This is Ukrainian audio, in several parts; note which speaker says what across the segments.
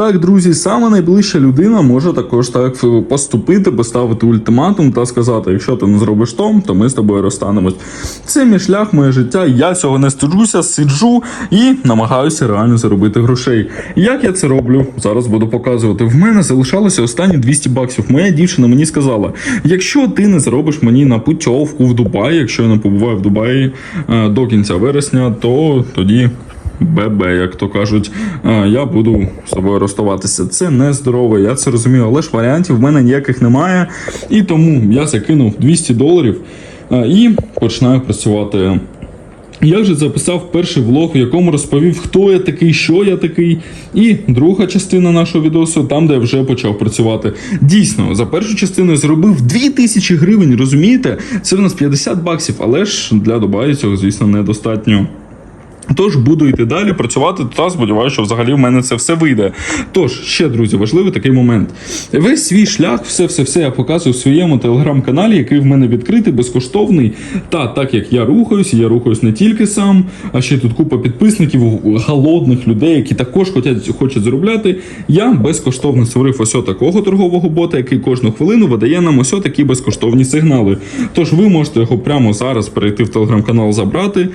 Speaker 1: Так, друзі, саме найближча людина може також так поступити, поставити ультиматум та сказати: якщо ти не зробиш то, то ми з тобою розстанемось. Це мій шлях, моє життя. Я цього не стиджуся, сиджу і намагаюся реально заробити грошей. Як я це роблю? Зараз буду показувати. В мене залишалося останні 200 баксів. Моя дівчина мені сказала: якщо ти не зробиш мені на путьовку в Дубаї, якщо я не побуваю в Дубаї е, до кінця вересня, то тоді. ББ, як то кажуть, я буду з тобою розставатися. Це не здорово, я це розумію, але ж варіантів в мене ніяких немає. І тому я закинув 200 доларів і починаю працювати. Я вже записав перший влог, в якому розповів, хто я такий, що я такий. І друга частина нашого відосу, там, де я вже почав працювати. Дійсно, за першу частину я зробив 2000 гривень, розумієте? Це в нас 50 баксів, але ж для Дубаю цього, звісно, недостатньо. Тож буду йти далі працювати та сподіваюся, що взагалі в мене це все вийде. Тож, ще, друзі, важливий такий момент. Весь свій шлях, все-все-все я показую в своєму телеграм-каналі, який в мене відкритий, безкоштовний. Та так як я рухаюсь, я рухаюсь не тільки сам, а ще тут купа підписників, голодних людей, які також хочуть, хочуть заробляти. Я безкоштовно створив ось такого торгового бота, який кожну хвилину видає нам ось такі безкоштовні сигнали. Тож ви можете його прямо зараз перейти в телеграм-канал, забрати.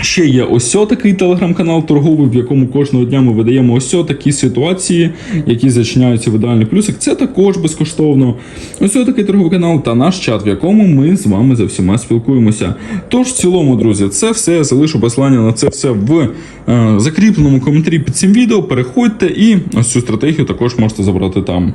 Speaker 1: Ще є ось такий телеграм-канал торговий, в якому кожного дня ми видаємо ось такі ситуації, які зачиняються в ідеальний плюсик. Це також безкоштовно. Ось такий торговий канал та наш чат, в якому ми з вами за всіма спілкуємося. Тож, в цілому, друзі, це все я залишу посилання на це все в е, закріпленому коментарі під цим відео. Переходьте і ось цю стратегію також можете забрати там.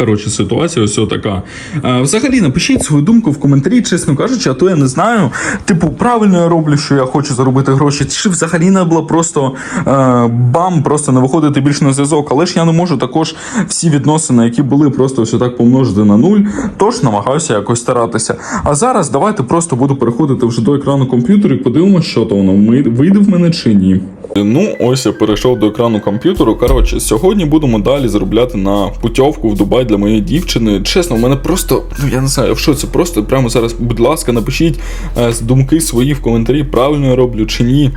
Speaker 1: Коротше, ситуація ось така. Е, взагалі, напишіть свою думку в коментарі, чесно кажучи, а то я не знаю. Типу, правильно я роблю, що я хочу заробити гроші, чи взагалі не було просто е, бам, просто не виходити більше на зв'язок. Але ж я не можу також всі відносини, які були, просто все так помножити на нуль. Тож намагаюся якось старатися. А зараз давайте просто буду переходити вже до екрану комп'ютера і подивимося, що то воно вийде в мене чи ні. Ну, ось я перейшов до екрану комп'ютеру. Коротше, сьогодні будемо далі заробляти на путівку в Дубай для моєї дівчини. Чесно, в мене просто, ну я не знаю, що це просто прямо зараз, будь ласка, напишіть е, думки свої в коментарі, правильно я роблю чи ні.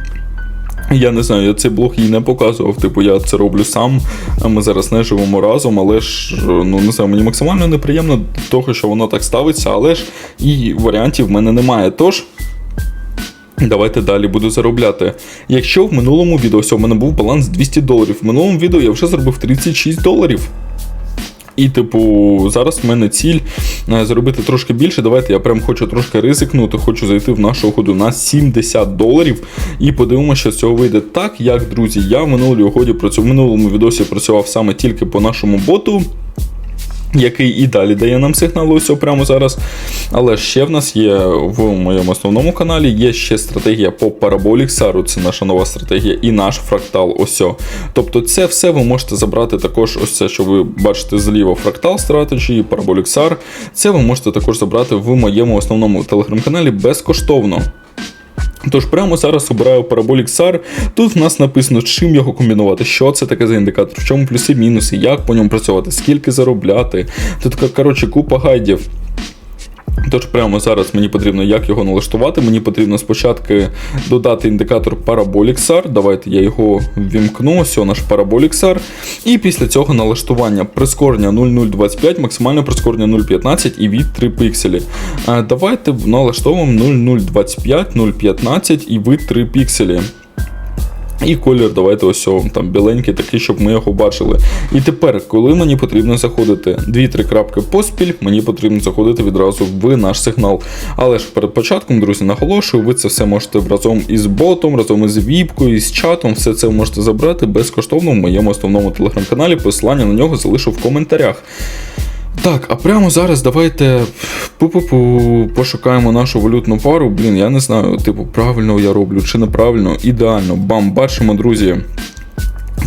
Speaker 1: Я не знаю, я цей блог їй не показував. Типу, я це роблю сам. Ми зараз не живемо разом, але ж ну не знаю, мені максимально неприємно того, що воно так ставиться, але ж і варіантів в мене немає. Тож. Давайте далі буду заробляти. Якщо в минулому відео ось у мене був баланс 200 доларів, в минулому відео я вже зробив 36 доларів. І, типу, зараз в мене ціль е, заробити трошки більше. Давайте я прям хочу трошки ризикнути, хочу зайти в нашу угоду на 70 доларів і подивимося, що з цього вийде. Так, як, друзі, я в минулій угоді в минулому відосі працював саме тільки по нашому боту. Який і далі дає нам сигнал ось прямо зараз. Але ще в нас є в моєму основному каналі є ще стратегія по SAR, це наша нова стратегія, і наш фрактал. Ось. Тобто це все ви можете забрати також, ось це, що ви бачите зліва фрактал Parabolic SAR. Це ви можете також забрати в моєму основному телеграм-каналі безкоштовно. Тож прямо зараз обираю Parabolic SAR. Тут в нас написано, з чим його комбінувати, що це таке за індикатор, в чому плюси, мінуси, як по ньому працювати, скільки заробляти. Тут коротше купа гайдів. Тож прямо зараз мені потрібно як його налаштувати. Мені потрібно спочатку додати індикатор Parabolic SAR. Давайте я його ввімкну. Ось наш Parabolic SAR. І після цього налаштування прискорення 0025, максимальне прискорення 0,15 і від 3 пікселі. Давайте налаштовуємо 0025, 0,15 і від 3 пікселі. І колір давайте ось цього, там біленький, такий, щоб ми його бачили. І тепер, коли мені потрібно заходити 2-3 крапки поспіль, мені потрібно заходити відразу в наш сигнал. Але ж перед початком, друзі, наголошую, ви це все можете разом із ботом, разом із віпкою, із чатом, все це можете забрати безкоштовно в моєму основному телеграм-каналі. Посилання на нього залишу в коментарях. Так, а прямо зараз давайте пу-пу-пу, пошукаємо нашу валютну пару. Блін, я не знаю, типу, правильно я роблю чи неправильно. Ідеально. Бам, бачимо, друзі.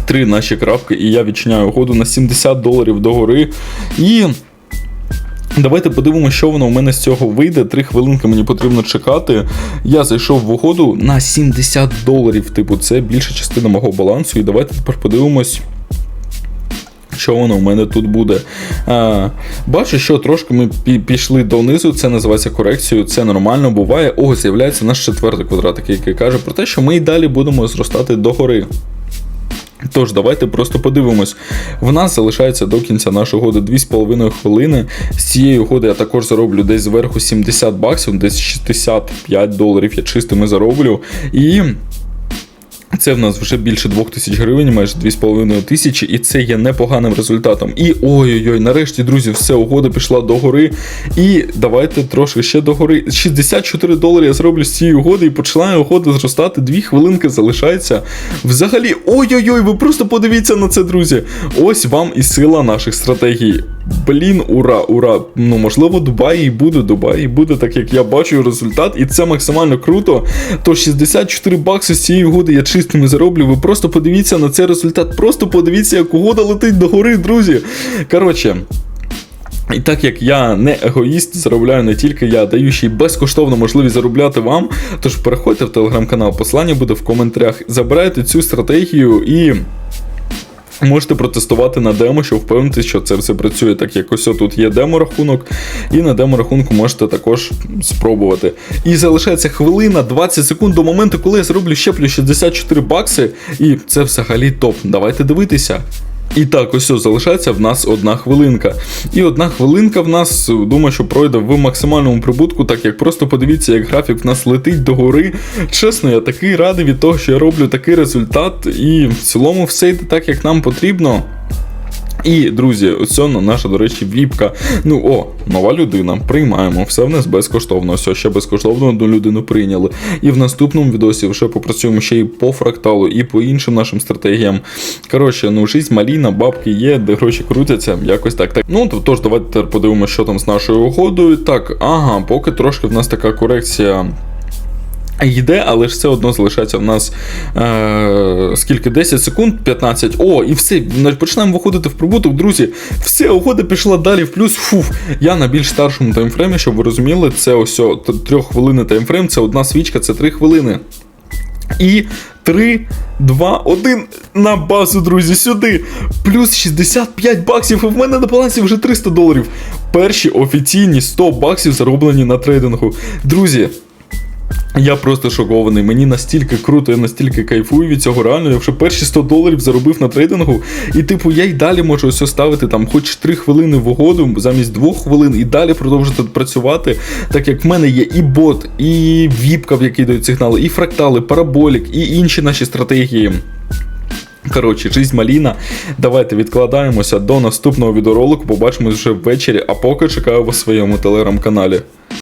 Speaker 1: Три наші крапки, і я відчиняю угоду на 70 доларів догори. І. Давайте подивимося, що воно у мене з цього вийде. Три хвилинки мені потрібно чекати. Я зайшов в угоду на 70 доларів. Типу, це більша частина мого балансу. І давайте тепер подивимось. Що воно в мене тут буде? А, Бачу, що трошки ми пішли донизу, це називається корекцією, це нормально буває. О, з'являється наш четвертий квадратик, який каже про те, що ми і далі будемо зростати догори. Тож, давайте просто подивимось. В нас залишається до кінця нашої угоди 2,5 хвилини. З цієї угоди я також зароблю десь зверху 70 баксів, десь 65 доларів я чистими зароблю. І. Це в нас вже більше 2000 гривень, майже 2,5 тисячі, і це є непоганим результатом. І ой-ой-ой, нарешті, друзі, все, угода пішла до гори. І давайте трошки ще до гори. 64 долари я зроблю з цієї угоди і починає угода зростати. Дві хвилинки залишається. Взагалі, ой-ой-ой, ви просто подивіться на це, друзі. Ось вам і сила наших стратегій. Блін, ура, ура. Ну, можливо, Дубай і буде, Дубай і буде, так як я бачу результат, і це максимально круто. То 64 бакси з цієї угоди я чистими зароблю. Ви просто подивіться на цей результат. Просто подивіться, як угода летить до гори, друзі. Коротше. І так як я не егоїст, заробляю не тільки я, даю ще й безкоштовно можливість заробляти вам. Тож переходьте в телеграм-канал, послання буде в коментарях. Забирайте цю стратегію і. Можете протестувати на демо, щоб впевнитися, що це все працює. Так як ось тут є демо-рахунок, і на демо-рахунку можете також спробувати. І залишається хвилина 20 секунд до моменту, коли я зроблю ще плюс 64 бакси, і це взагалі топ. Давайте дивитися. І так, ось залишається в нас одна хвилинка. І одна хвилинка в нас, думаю, що пройде в максимальному прибутку, так як просто подивіться, як графік в нас летить догори. Чесно, я такий радий від того, що я роблю такий результат, і в цілому все йде так, як нам потрібно. І, друзі, ось наша, до речі, віпка. Ну, о, нова людина. Приймаємо. Все в нас безкоштовно. Все ще безкоштовно одну людину прийняли. І в наступному відосі вже попрацюємо ще і по фракталу, і по іншим нашим стратегіям. Коротше, ну, жизнь маліна, бабки є, де гроші крутяться, якось так. так. Ну, то- тож, давайте тепер подивимося, що там з нашою угодою. Так, ага, поки трошки в нас така корекція. Йде, але ж все одно залишається в нас е, скільки 10 секунд, 15. О, і все. Починаємо виходити в прибуток, друзі. Все, угода пішла далі в плюс. Фуф. Я на більш старшому таймфреймі, щоб ви розуміли, це ось о, т- трьоххвилинний таймфрейм, це одна свічка, це 3 хвилини. І 3, 2, 1 на базу, друзі, сюди. Плюс 65 баксів, і в мене на балансі вже 300 доларів. Перші офіційні 100 баксів зароблені на трейдингу. Друзі, я просто шокований. Мені настільки круто, я настільки кайфую від цього. Реально, я вже перші 100 доларів заробив на трейдингу. І, типу, я й далі можу ось ставити там хоч 3 хвилини в угоду замість 2 хвилин, і далі продовжити працювати. Так як в мене є і бот, і віпка, в який дають сигнали, і фрактали, параболік, і інші наші стратегії. Коротше, жизнь маліна. Давайте відкладаємося до наступного відеоролику. Побачимось вже ввечері, а поки чекаю вас в своєму телеграм-каналі.